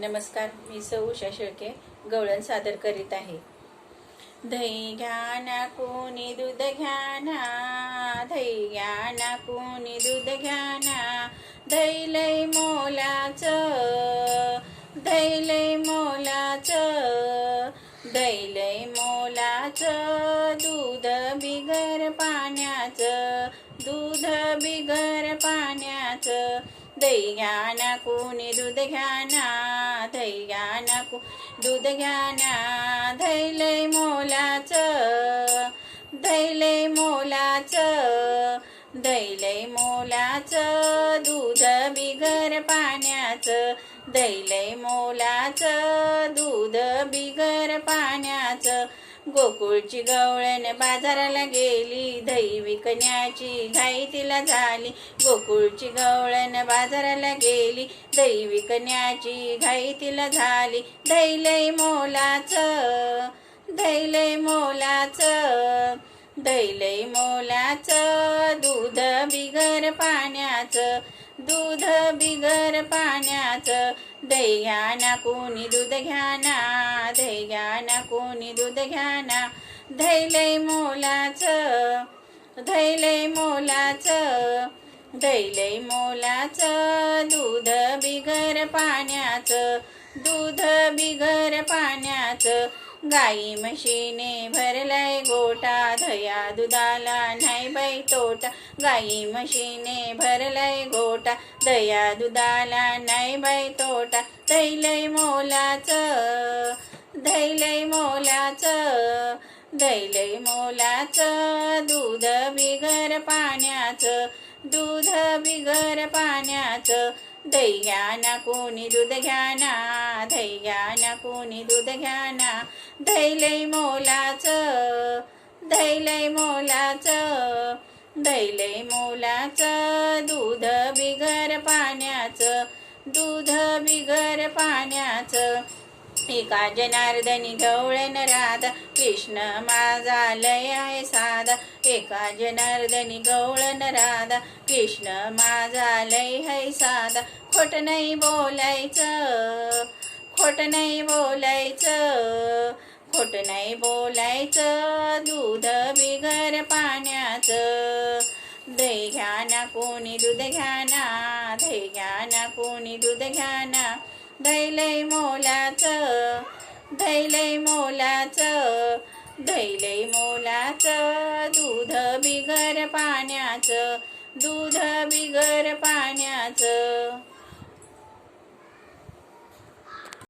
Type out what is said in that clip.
नमस्कार मी सौ उषा शेळके गवळण सादर करीत आहे. दही घ्या ना कोणी दूध घ्या ना दही घ्या ना कोणी दूध घ्या ना दही लय मोलाचं धै लय मोलाचं दही लय मोलाचं दूध बिगर पाण्याचं दूध बिगर दही घ्या ना कोणी दूध घ्या ना दही घ्या ना को दूध घ्या ना दही मोलाचं दही लय मोलाचं दही मोलाचं दूध बिगर पाण्याचं दही लय मोलाचं दूध बिगर पाण्याचं गोकुळची गवळण बाजाराला गेली दही विकण्याची घाई तिला झाली. गोकुळची गवळण बाजाराला गेली दही विकण्याची घाई तिला झाली. दही लय मोलाचं दही लय मोलाचं दही मोलाचं दूध बिगर पाण्याचं दूध बिगर पाण्याचं दही घ्या ना कोणी दूध घ्या ना दही घ्या ना कोणी दूध घ्या ना दही मोलाचं दही मोलाचं दही मोलाचं. दूध बिगर पाण्याचं दूध बिगर पाण्याचं. गाई म्हशीने भरलंय गोटा धया दुधाला नाही तोटा गाई म्हशीने भरलाय गोटा दया दुधाला नाही बाय तोटा दैलय मोलाचं दैलय मोलाचं दैलय मोलाचं दूध बिगर पाण्याचं दूध बिगर पाण्याचं दही घ्या ना कोणी दूध घ्या ना दही घ्या ना कोणी दूध घ्या ना दही मोलाचं दही मोलाचं दही मोलाचं दूध बिगर पाण्याचं दूध बिगर पाण्याचं. एका जनार्दनी गवळण राधा कृष्ण माझा लय आहे साधा. एका जनार्दनी गवळण राधा कृष्ण माझा लय है साधा. खोट नाही बोलायचं खोट नाही बोलायचं खोट नाही बोलायचं. दूध बिगर पाण्याचं दही घ्या ना कोणी दूध घ्या ना दही घ्या ना कोणी दूध घ्या ना दही लय मोलाचं दही लय मोलाचं दही मोलाचं। दूध बिगर पाण्याचं दूध बिगर पाण्याचं।